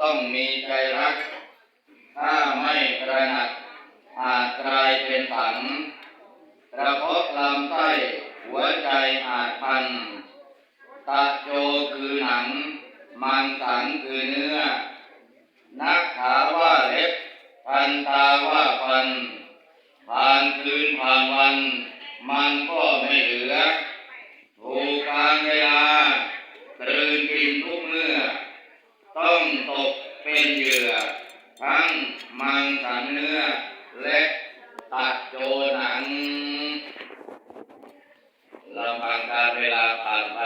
ต้องมีใจรัก ถ้าไม่กระหนักอาจกลายเป็นผังกระพบลำไส้หัวใจอาจพัน ตะโจคือหนัง มันสังคือเนื้อ นักขาว่าเล็บ พันตาว่าพัน ผ่านคืนผ่านวัน มันก็ไม่เหลือ ถูกการเวลา ต้องตกเป็นเหยื่อ ทั้งมังสันเนื้อ และตัดโจหนังลำพังการเวลาผ่านไป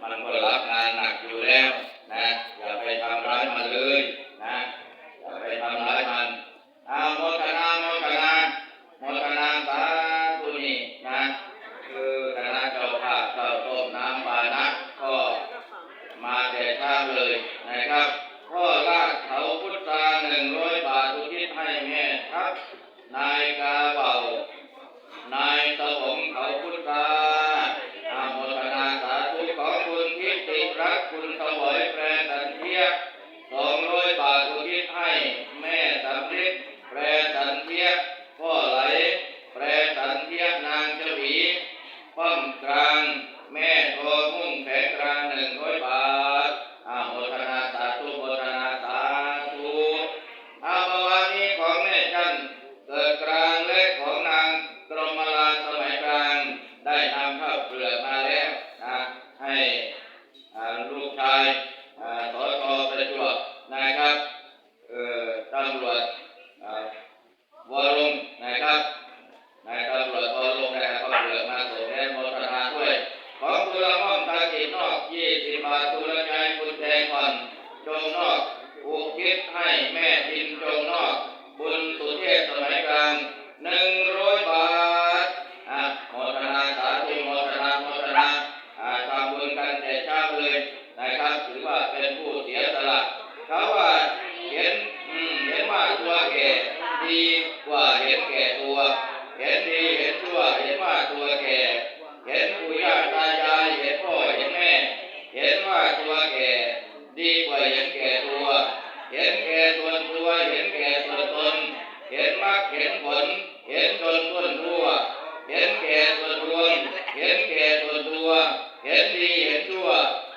มันก็รับงานหนักอยู่แล้วนะ อย่าไปทำร้ายมันเลย ม่ทัพนายกาเบานายตะหงเขาพุทธาอาโมทนาสาธุของคุณทิติรักคุณสวยแปรสันเทียสองร้อยบาทคุทิศให้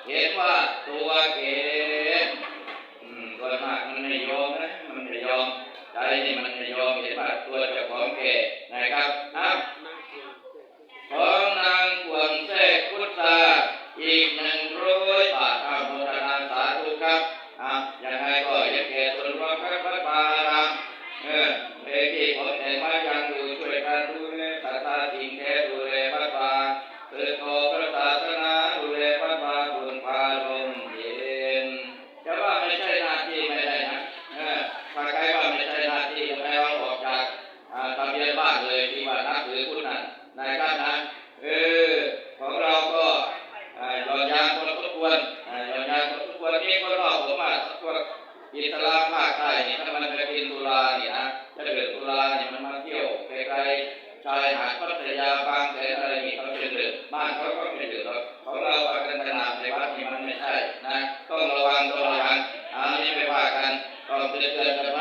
เห็นว่าตัวเอง ಸಾಧ್ಯತೆ ಅನ್ನೋದು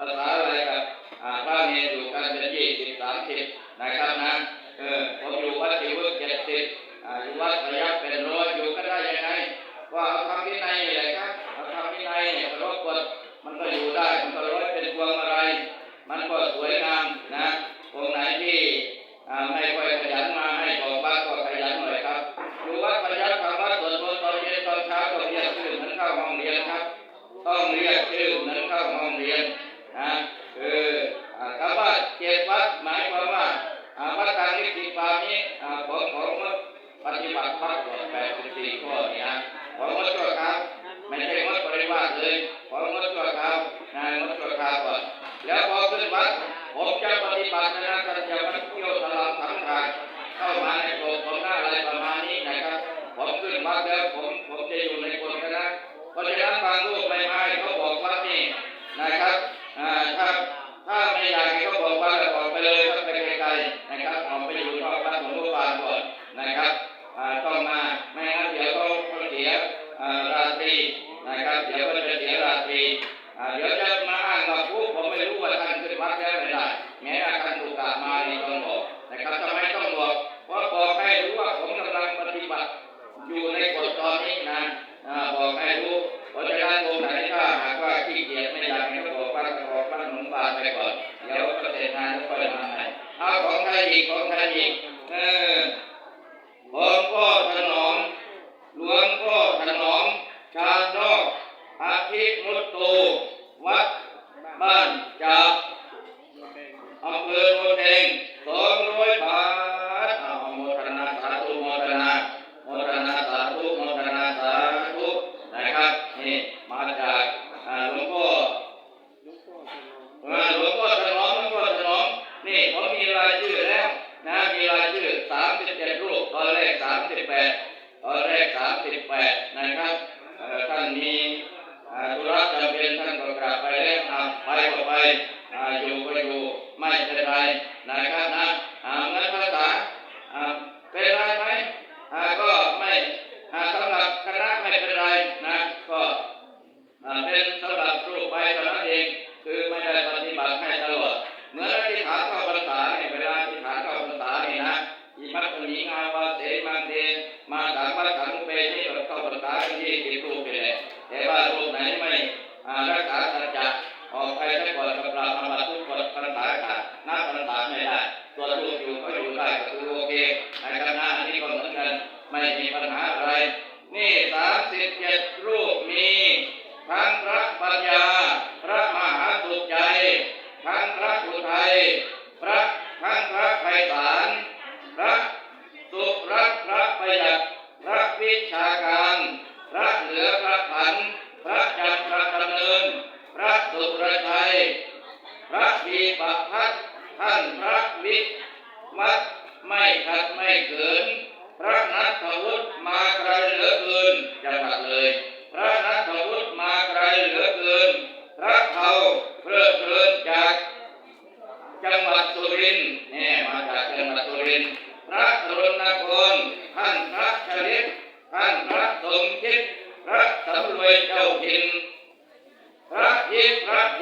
அதனால ของท่านอีกเออผมก็ அவரை காத்திருப்பார்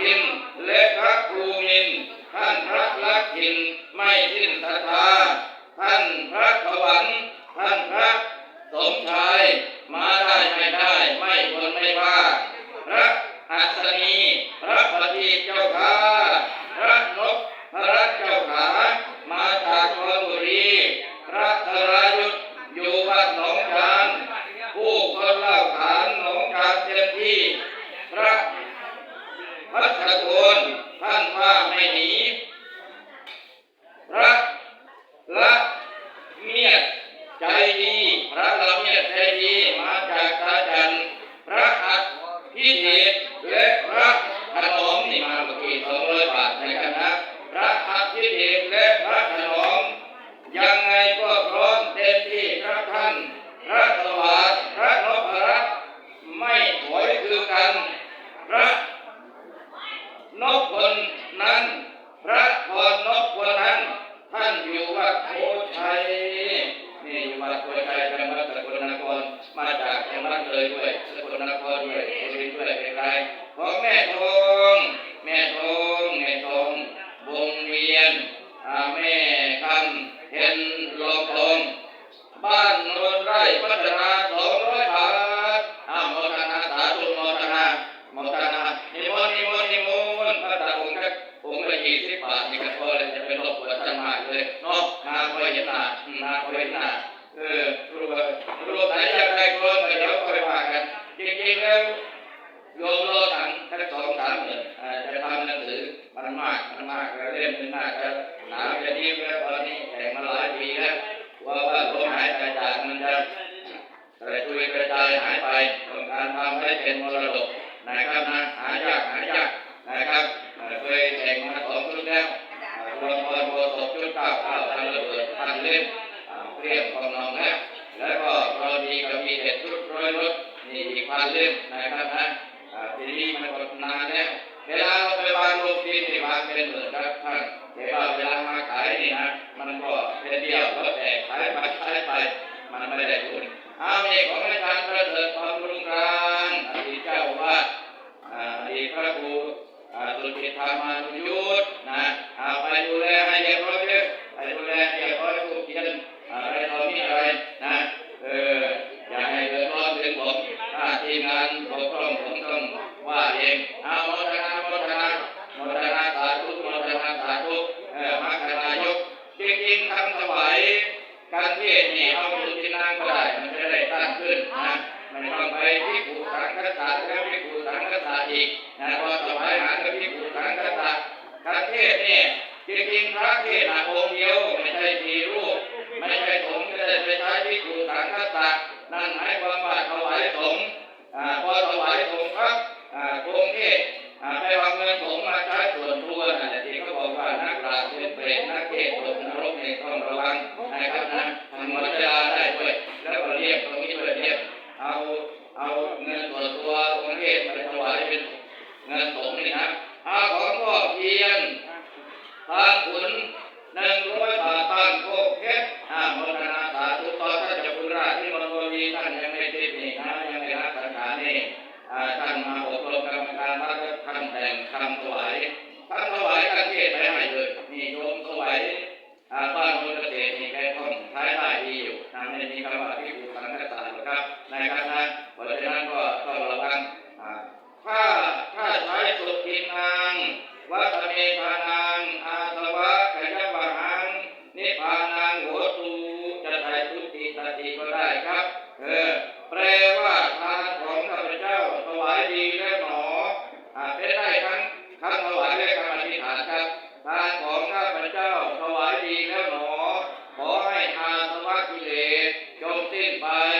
Ele โคชัยนี่ยู่มาโคชัยจังหวัดสกลนครมาจากจัรัดเลยด้วยสกลนครด้วยสุรินทด้วยเป็นไรของแม่โท พันเล่มนะครับนะทีนี้มันก็นานแล้วเวลาเราไปวางโลกินนี่วางเป็นหมื่นครับท่านแต่ว่าเวลามาขายนี่นะมันก็เป็นเดียวแล้วแต่ขายไปขายไป มันไม่ได้ทุนอาเมของอาจารย์ประเสริฐความรุ่งเรืองอดีตเจ้าวาดอดีตพระครูตุลกิจธรรมานุยุทธ์ รู้ว่าอาจารย์เองก็บอกว่านักปราชญ์เป็นเปรตนักเทศตกนรกเนี่ยต้องระวังนะครับนะ Bye.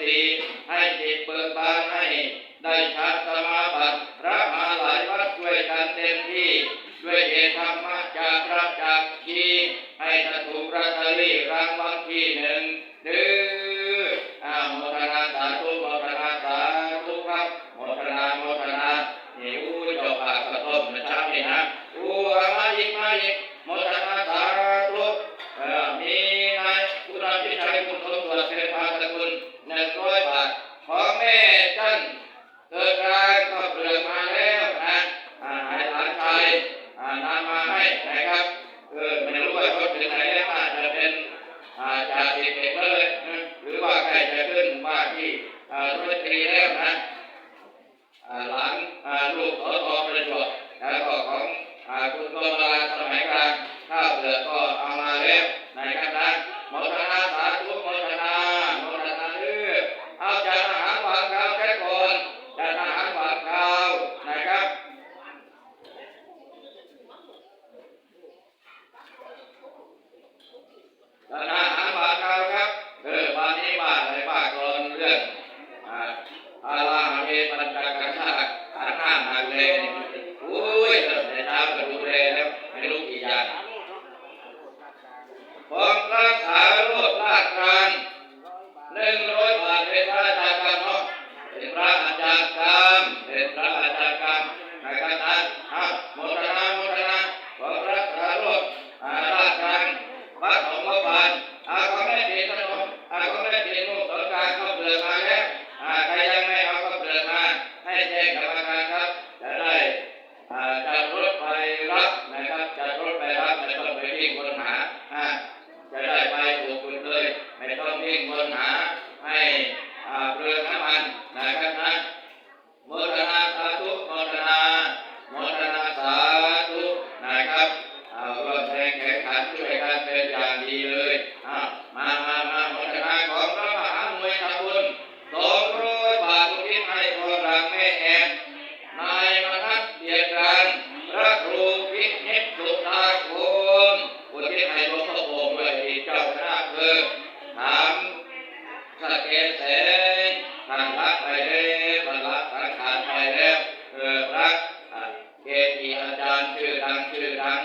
মধ্যে รังเจรัง